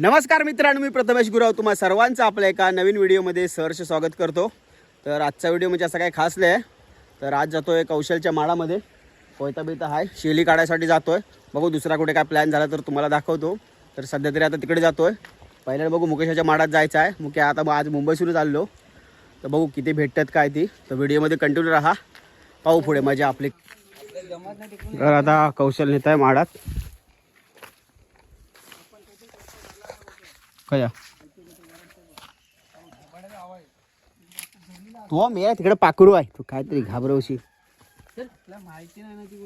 नमस्कार मित्रांनो मी प्रथमेश गुराव. तुम्हा सर्वांचं आपल्या एका नवीन व्हिडिओमध्ये सहर्ष स्वागत करतो. तर आजचा व्हिडिओ म्हणजे असं काही खास नाही आहे. तर आज जातो आहे कौशलच्या माळामध्ये. कोयता बिता आहे शेली काढायसाठी जातो आहे बघू दुसरा कुठे काय प्लॅन झाला तर तुम्हाला दाखवतो. तर सध्या तरी आता तिकडे जातो आहे पहिल्यांदा बघू मुकेशाच्या माळात जायचं आहे. मुके आता मग आज मुंबईसून चाललो तर बघू किती भेटतात काय ती. तर व्हिडिओमध्ये कंटिन्यू राहा. पाहू पुढे मजा आपली. तर आता कौशल नेत आहे माळात. कया तो मी आहे तिकडे पाखरू आहे. तू काहीतरी घाबरवशी माहिती नाही ना ती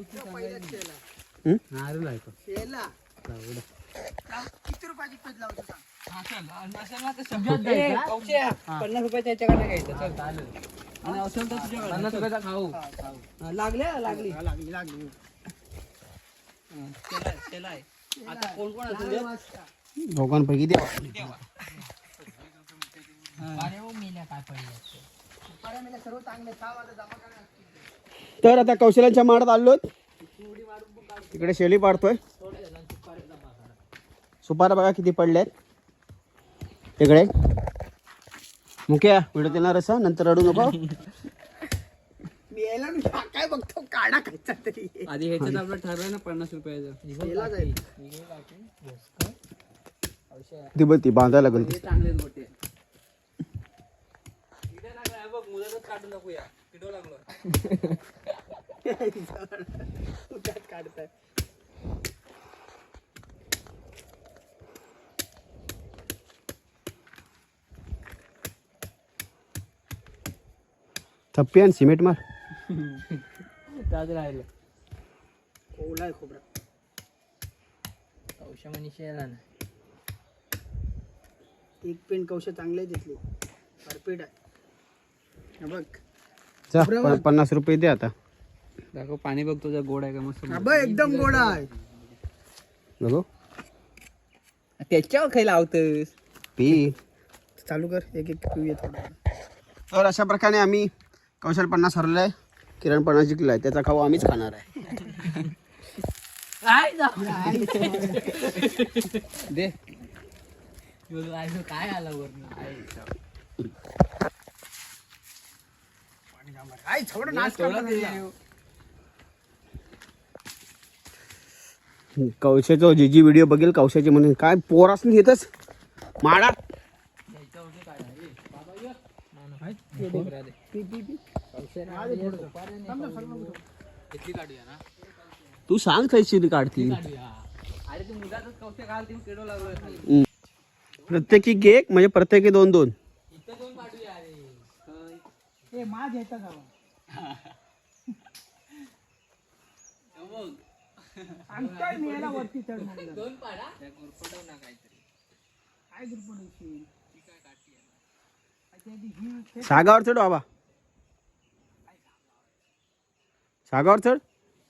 पन्नास रुपयाच्या याच्याकडे घ्यायचं चल आणि असेल तर पन्नास रुपयाचा खाऊ लागली लागली लागली आता कोण कोण असेल दोघांपैकी द्या तर आता कौशल्यांच्या माडात आलोय तिकडे शेळी पाडतोय. सुपारा बघा किती पडल्यात. तिकडे मुख्या व्हिडिओ देणार असा नंतर रडू नको. काय बघतो काढा खायचा तरी आधी ह्याच्यात आपलं ठरलं ना पन्नास रुपयाचं. ती बघ ती बांधायला लागेल ती. हे गोटे बघ किडो लागलो काढताय थप्पी आणि सिमेंट मार. त्यात राहिलं. ओला आहे खोबरा. औषध मनीषा यायला ना एक पेन कौश चांगले घेतली परफेक्ट आहे. बघ. जा प- पन्नास रुपये दे आता. दाखव पाणी बघ तुझा गोड आहे का मस्त अबे एकदम गोडा आहे. बघू. त्याच्यावर खायला लावतोस पी. चालू कर एक एक पिऊया थोडं. तर अशा प्रकारे आम्ही कौशल पन्नास हरलाय किरण पन्नास जिंकलाय. त्याचा खाऊ आम्हीच खाणार आहे. दे. काय आला वरून? कौशाचा जी. जी व्हिडिओ बघेल कौशाची म्हणून. काय पोरास घेतच माडा. तू सांग कैशी काढती. अरे तू मुलाच घाल किडो लागलो प्रत्येकी एक म्हणजे प्रत्येकी दोन दोन. सागावर चढ बाबा. सागावर चढ.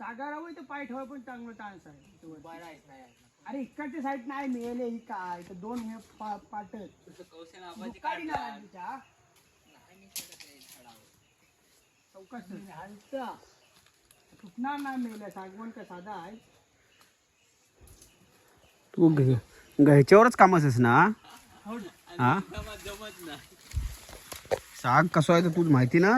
सागारावर इथं पाय ठेवाय पण चांगलं चान्स आहे अरे इकडच्या साईड नाही मिळेल ही काय? इथं दोन हे पा- पाटत कौशे नावाची दुकानी ना लागलीच्या. चौकस सुटणार नाही मिळेल सागवण का साधा आहे. तू घ- घ्यायच्यावरच कामच ना? हा साग कसं आहे तर तू माहिती ना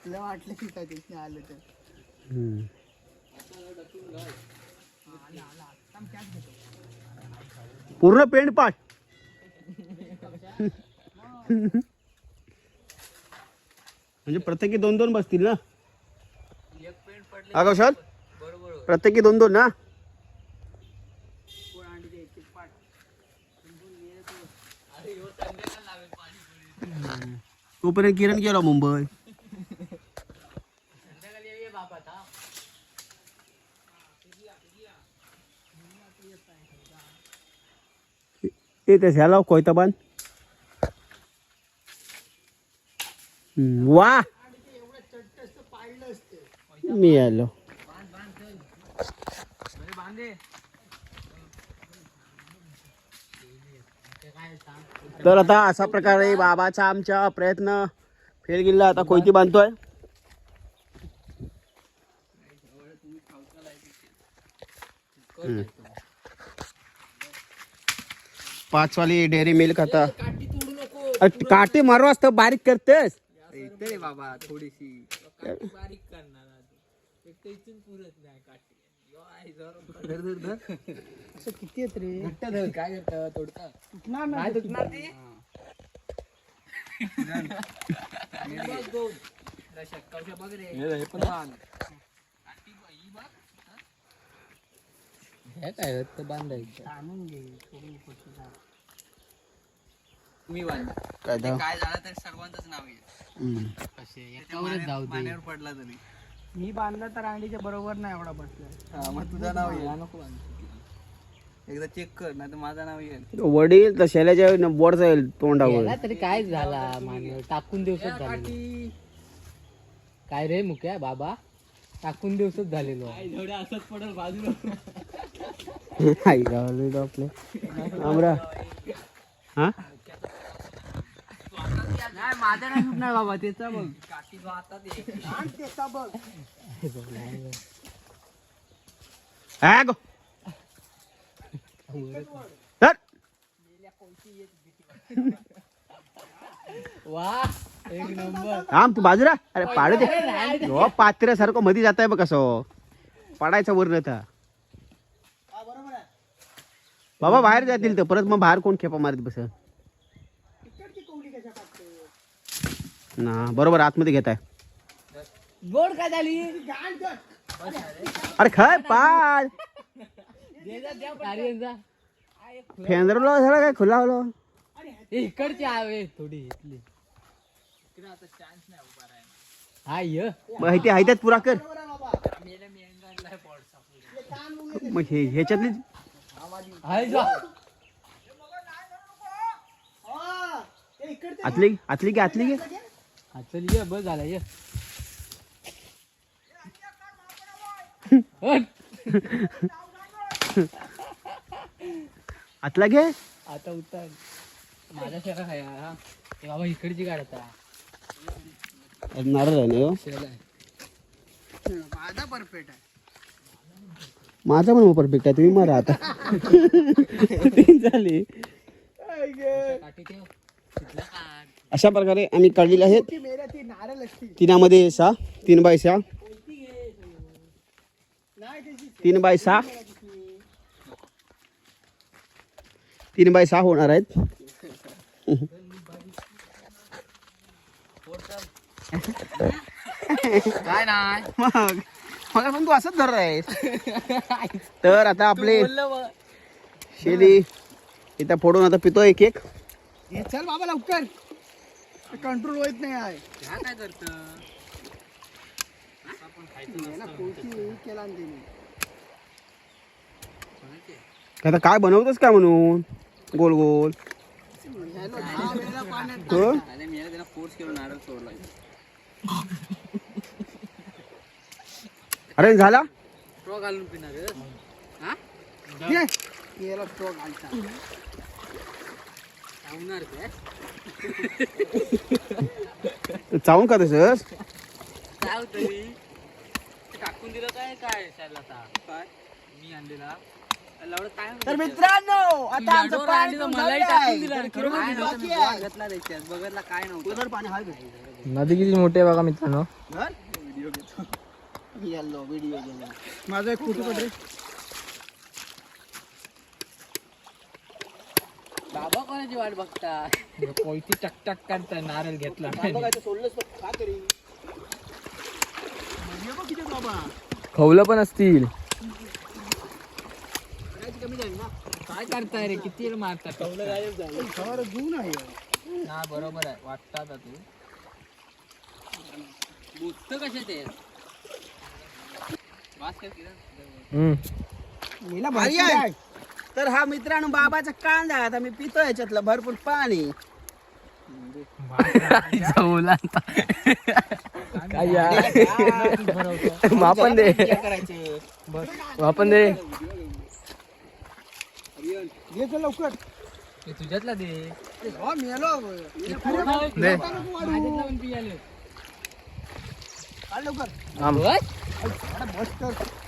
आपलं वाटलं की काय तिथे आलं तर. हम्म. पूर्ण पेंट पाठ. म्हणजे प्रत्येकी दोन दोन बसतील ना? एक हा कौशल? प्रत्येकी दोन दोन ना? तोपर्यंत किरण गेला मुंबई संध्याकाळी ये बाबा आता ते ते ह्याला कोयता बांध. वा. मी आलो. तर आता अशा प्रकारे बाबाचा आमचा प्रयत्न फेल गेला आता कोयती बांधतोय. पाच वाली डेअरी मिल्क आता. काटे मारू असतं बारीक करतेस. येते रे बाबा थोडीशी. बारीक करणार एक तर इथून पुरत नाही काठी. यो आहे जरा. धर धर धर. असं किती रे? धर काय करतं तोडता? तुटणार ना नाही तुटणार ती? बघ दोन. दशक कवशा बघ रे. हे पण हे काय रक्त बांधायचं आणून. मी बांध काय तर? काय झालं तर सर्वांचंच नाव येईल हम्म. कसे एकावरच जाऊ दे. मान्यावर पडला तरी. मी बांधला तर अंडीच्या बरोबर नाही एवढा बसला. हा मग तुझं नाव येईल नको बांधू. एकदा चेक कर नाही तर माझं नाव येईल वडील तर शेल्याच्या वर जाईल तोंडावर. तरी काय झाला मान्य टाकून दिवसच झालेलो. काय रे मुक्या बाबा? टाकून दिवसच झालेलो. असंच पडेल बाजूला. आई गावाला आपले आमरा हा माझा नाही सुटणार बाबा त्याचा बघ काठी हातात बघ हा गो वा एक नंबर थांब तू बाजूला? अरे पाडू दे. पात्र्यासारखं मध्ये जात आहे बघ कसं पडायचं वर नव्हता बाबा बाहेर जातील तर. परत मग बाहेर कोण खेपा मारत बस ना बरोबर आतमध्ये घेत आहे गोड काय झाली? अरे खाय आर्यनचा फेंदरलो झाला काय? खुला होलो. इकडची आहे थोडी इथली. हा य. मग इथे आहे त्यात पुरा कर. मग हे ह्याच्यातली हा ते इकडचे आतली आतली की आतली की हा चल ये बस झाला ये. हट. आतला घे. आता उतर. माझ्या शेरा खाया हा. ए बाबा इकडची काढता नारळ आहे ना ह्यो. माझा परफेक्ट आहे. माझा पण परफेक्ट आहे तुम्ही मारा आता. तीन झाली. अशा प्रकारे आम्ही काढलेले आहेत. तिनामध्ये सहा तीन बाय सहा तीन बाय सहा तीन बाय सहा होणार आहेत. काय नाही. मग. मला पण तू असंच धर आहेस. तर आता आपले शेली इथं फोडून आता पितो एक एक. हे चल बाबा लवकर. कंट्रोल होत नाही आहे. काय करत? हे? हे. आता काय बनवतोस का म्हणून? गोल गोल. हो? फोर्स केलं नारळ सोडला. अरे झाला? स्ट्रॉ घालून पिणार हा. याला घालता. काय चावून का तसंच काय होतं रे? ते टाकून दिलं काय काय मी आणलेला. तर? मित्रांनो आता आमचं पाणी काय नव्हतं? नदी किती मोठी आहे बघा मित्रांनो. व्हिडिओ माझा एक फोटो रे. बाबा कोणाची वाट बघता? कोयती टक टक करता नारळ घेतला सोडलंच का तरी. खवलं पण असतील. काय करताय रे किती वेळ मारता खबर जून आहे. हा बरोबर आहे. वाटतात तू बुजत कशा ते भारी भरपूर आहे. आहे. तर हा मित्रांनो बाबाचा कांदा आहे. आता मी पितो याच्यातलं भरपूर पाणी. मापन दे. करायचं? मापन दे. चल लवकर. हे तुझ्यातला दे. हो मेलो. दे. काढ लवकर. आम.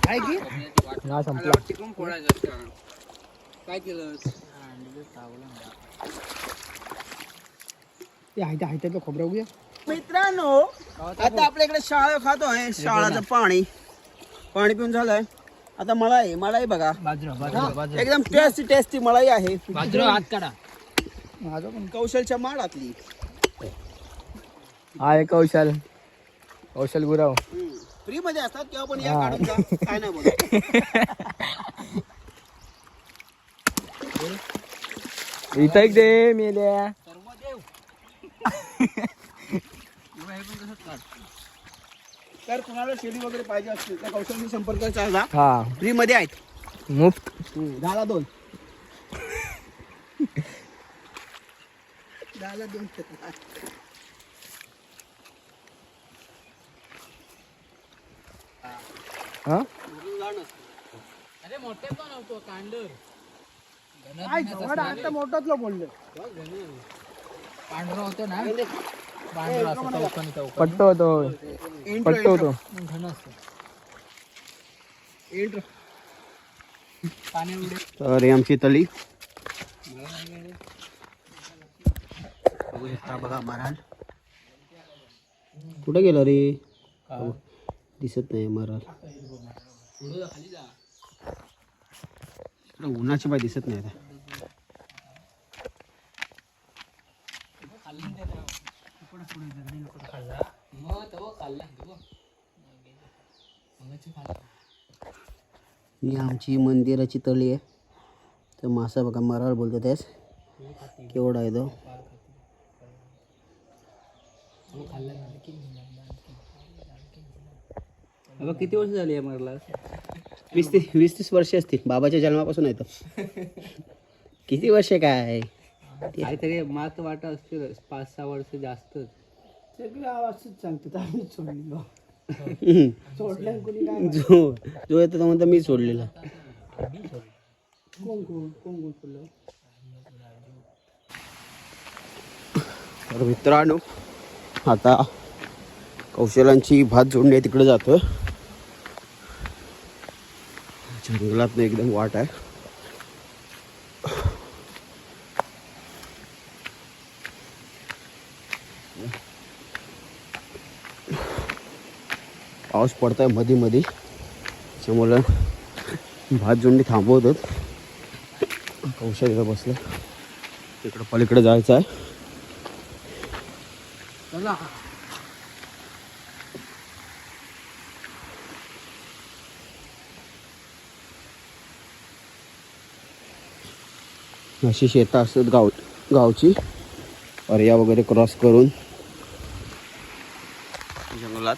आहे की? ना संपला. टिकून फोडायचं काय केलं? ते आहे ते आहे त्याचं खोबरं बघूया. मित्रांनो आता आपल्या इकडे शाळा खातोय. शाळाचं पाणी. पाणी पिऊन झालंय. आता मलाई मलाई बघा. एकदम टेस्टी टेस्टी मलाई आहे. बाजूला हात काढा. माझं पण कौशलच्या माडातली. हाय कौशल. कौशल गुराव. फ्री मध्ये असतात किंवा पण या काढून जा. काय नाही बोलत. इथं एक दे मेल्या तर कुणाला शेडी वगैरे पाहिजे असतील तर कौशलशी संपर्क साधा. हा. फ्री मध्ये आहेत. मुफ्त. दहाला दोन. दहाला दोन. हा? अरे मोठे पण होतो कांडर. काय आता मोठातलं बोललं. पांढरा होतो ना? पांढरा असतो पट्ट होतो पट्ट होतो. घन असतो. तर ही आमची तळी. शकता बघा महाराज. कुठे गेला रे? दिसत नाही महाराज इकडे उन्हाची बाय दिसत नाही आता. ही आमची मंदिराची तळी आहे. तर मासा बघा मराळ बोलतो त्यास. केवढा आहे तो. बाबा किती वर्ष झाली आहे मरला वीस ते वीस तीस वर्ष असतील. बाबाच्या जन्मापासून आहे तो. किती वर्ष काय? काहीतरी मात वाटा असतील. पाच सहा वर्ष जास्तच सगळे आवाजच सांगतात. आम्हीच सोडली बा. सोडल्या कोणी काय जो जो येतो तो म्हणतो मी सोडलेला. कोण कोण कोण कोण सोडलं तर मित्रांनो आता कौशलांची भात जोडणी आहे तिकडे जातो जंगलात एकदम वाट आहे. पाऊस पडतोयमध्ये मध्ये त्याच्यामुळं भात जोडणी थांबवतात. कौशल इथं बसलं तिकडं पलीकडे जायचं आहे. अशी शेतं असतात गाव गावची. अर्या वगैरे क्रॉस करून जंगलात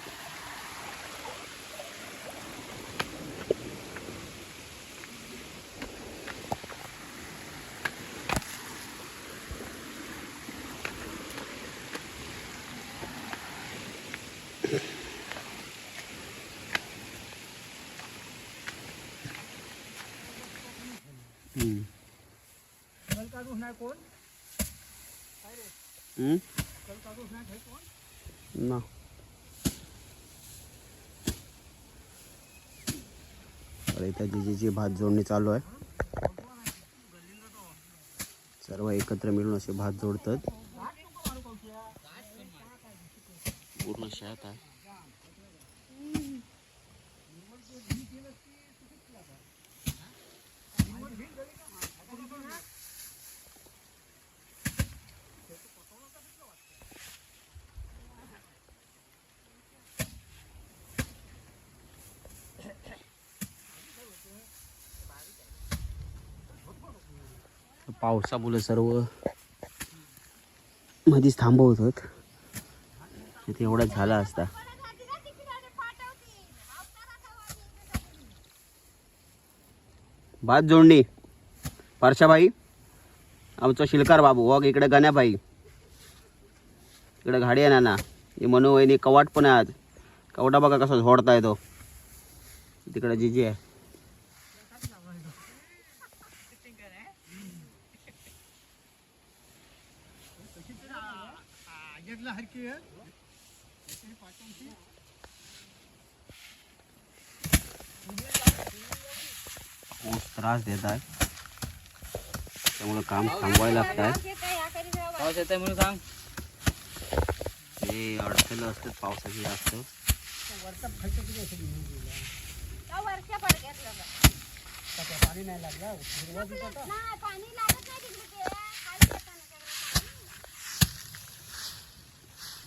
हम्म. हम्म? ना इथं जिजीची भात जोडणी चालू आहे. सर्व एकत्र मिळून असे भात जोडतात. पूर्ण शेत आहे पावसामुळे सर्व मध्येच होत. तिथे एवढा झाला असता. भात जोडणी. पारशाबाई आमचा शिलकार बाबू वाघ इकडे गण्याबाई. इकडे घाडी आहे ना हे मनोवहिनी कवाट पण आहे आज कवटा बघा कसा झोडताय तो. तिकडे जिजी आहे. ह्याच्यातला हरकी त्रास देता है। तो काम थे लगता है। पाऊस येत आहे म्हणून सांग। ते अडकलं असतं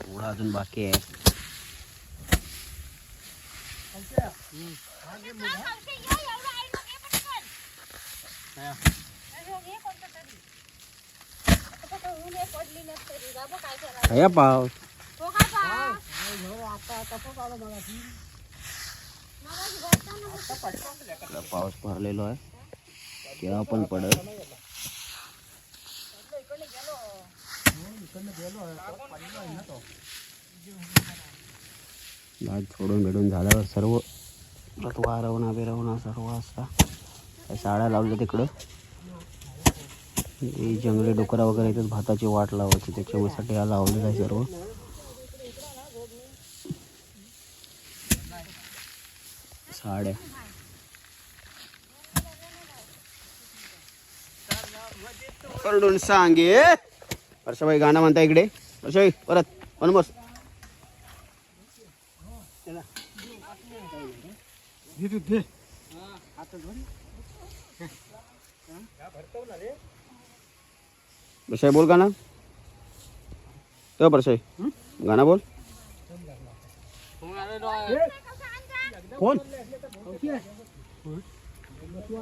थोडा अजून बाकी आहे. काय पाऊस इकडं पाऊस भरलेलो आहे. केव्हा पण पडत भात सोडून भेटून झाल्यावर सर्व वारवणा बिरवणा सर्व असता साड्या लावल्या तिकडं. हे जंगली डुकरा वगैरे येतात भाताची वाट लावायची त्याच्यासाठी हा लावलेला आहे सर्व. साड्या. परडून सांगे. वर्षाबाई गाणं म्हणता इकडे. वर्षाबाई परत. मनमोस वर्षाई बोल गाणं. तो वर्षाई गाणं बोल.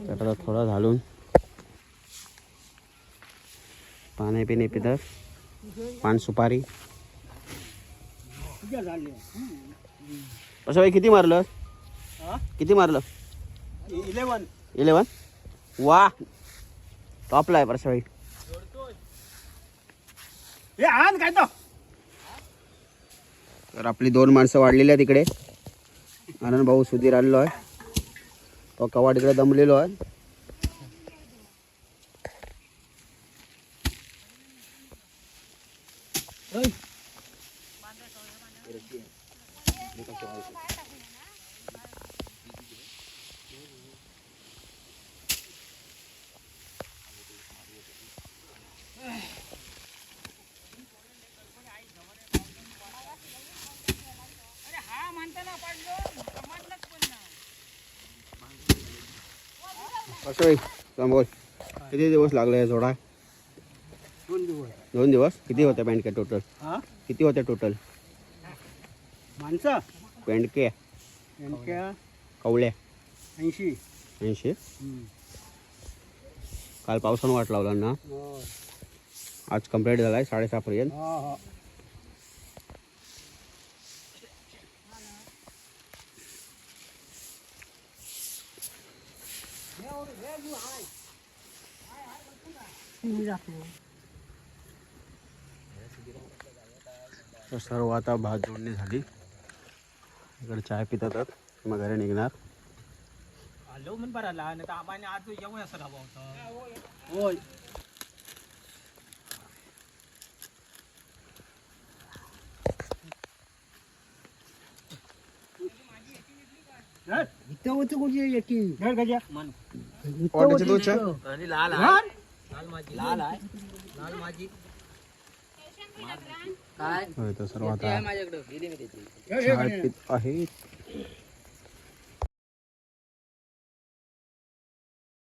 त्याला थोडा घालून. पाणी पिणे पितात पान सुपारी. असं भाई किती मारलं? किती मारलं? इलेवन इलेवन वा. टॉपला आहे परसा भाई आण काय तो? तर आपली दोन माणसं वाढलेली आहेत तिकडे आनंद भाऊ सुधीर आलेलो आहे. तो कवा तिकडे दमलेलो आहे असं भाई सांग किती दिवस लागले या जोडा दोन दिवस. दोन दिवस? किती होत्या पॅन्टक्या टोटल हा? किती होत्या टोटल माणसं? यांच्या कवळ्या ऐंशी. ऐंशी? काल पावसानं वाट लावला ना? हो आज कंप्लीट झाला आहे साडेसहापर्यंत हो. तर सर्व आता भात जोडणी झाली. इकडे चाय पितात मग घरी निघणार. आलो बरं आला नाही तर आम्हाला आज असं होतं होय गजा. आणि लाल? लाल माझी लाल आहे. लाल माझी काय? होय, तर सर्व आता माझ्याकडे. आहेत